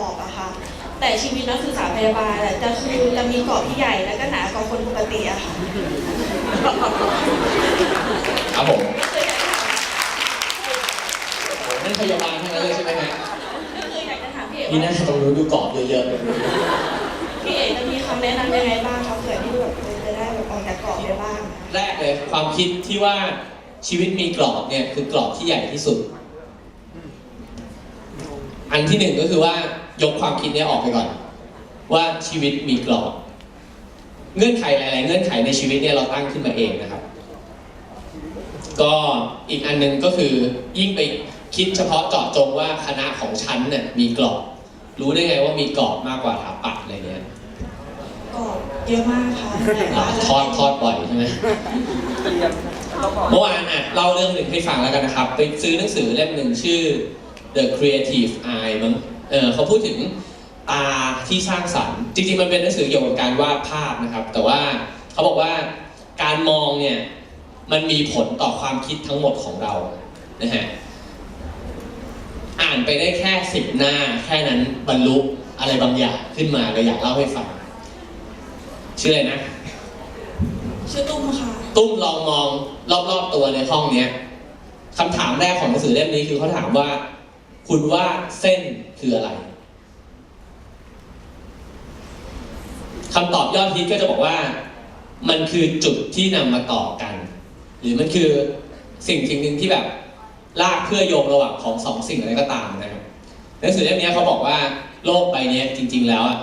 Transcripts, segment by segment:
กรอบอะค่ะแต่ชีวิตนักศึกษาพยาบาลอะจะคือจะมีกรอบที่ใหญ่แล้วก็หนากว่าคนปกติอะค่ะครับผมนั่นพยาบาลทั้งนั้นเลยใช่ไหมฮะก็คืออยากจะถามพี่เอกนี่ว่าน่าจะต้องรู้ดูกรอบเยอะพี่เอกจะมีคำแนะนำยังไงบ้างคะเผื่อที่แบบจะได้แบบออกจากกรอบได้บ้างๆ แรกเลยความคิดที่ว่าชีวิตมีกรอบเนี่ยคือกรอบที่ใหญ่ที่สุด อันที่หนึ่งก็คือว่า ยกความคิดเนี้ออกไปก่อน ว่าชีวิตมีกรอบ เงื่อนไขหลาย ๆ เงื่อนไขในชีวิตเนี่ยเราตั้งขึ้นมาเองนะครับ ก็อีกอันหนึงก็คือยิ่งไปคิดเฉพาะเจาะจงว่าคณะของฉันเนี่ยมีกรอบ รู้ได้ไงว่ามีกรอบมากกว่าถาปัดอะไรเงี้ยกรอบเยอะมากค่ะหลายอะวันแล้วทอดทอดบ่อยใช่ไหมเมื่อวานอะเล่าเรื่องหนึ่งให้ฟังแล้วกันนะครับ ไปซื้อหนังสือเล่มหนึ่งชื่อ The Creative Eye มั้ง เออเขาพูดถึงตาที่สร้างสรรค์ จริงๆ มันเป็นหนังสือเกี่ยวกับการวาดภาพนะครับ แต่ว่าเขาบอกว่าการมองเนี่ยมันมีผลต่อความคิดทั้งหมดของเรานะฮะอ่านไปได้แค่สิบหน้าแค่นั้นบรรลุอะไรบางอย่างขึ้นมาเลยอยากเล่าให้ฟังชื่ออะไรนะชื่อตุ้มค่ะตุ้มลองมองรอบๆตัวในห้องเนี้ยคำถามแรกของหนังสือเล่มนี้คือเขาถามว่า คุณว่าเส้นคืออะไรคำตอบยอดฮิตก็จะบอกว่า มันคือจุดที่นำมาต่อกัน หรือมันคือสิ่งสิ่งหนึ่งที่แบบลากเพื่อโยงระหว่างของสองสิ่งอะไรก็ตามนะครับหนังสือเล่มนี้เขาบอกว่าโลกใบนี้จริง ๆ แล้วอะ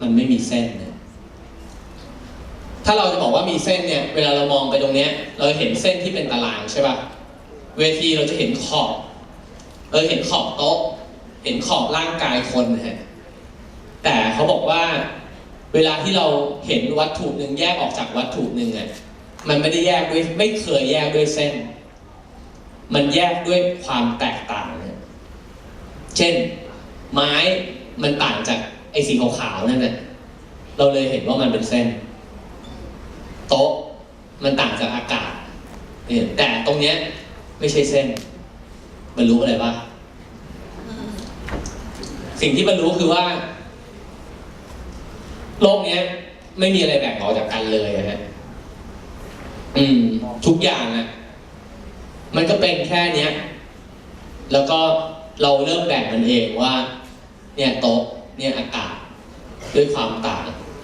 มันไม่มีเส้นนะถ้าเราจะบอกว่ามีเส้นเนี่ย เวลาเรามองไปตรงเนี้ย เราเห็นเส้นที่เป็นตารางใช่ป่ะ เวทีเราจะเห็นขอบ เราเห็นขอบโต๊ะ เห็นขอบร่างกายคนนะฮะแต่เขาบอกว่าเวลาที่เราเห็นวัตถุหนึ่งแยกออกจากวัตถุหนึ่งอะมันไม่ได้แยกด้วยไม่เคยแยกด้วยเส้น มันแยกด้วยความแตกต่างนะเช่น ไม้มันต่างจากไอ้สีขาวๆนั่นน่ะเราเลยเห็นว่ามันเป็นเส้น โต๊ะมันต่างจากอากาศเนี่ยแต่ตรงเนี้ยไม่ใช่เส้นบรรลุอะไรปะ สิ่งที่บรรู้คือว่า โลกเนี้ย ไม่มีอะไรแบ่งออกจากกันเลยอะฮะอืม ทุกอย่างอะมันก็เป็นแค่เนี้ย แล้วก็เราเริ่มแบ่งมันเองว่า เนี่ยโต๊ะเนี่ยอากาศ ด้วยความต่าง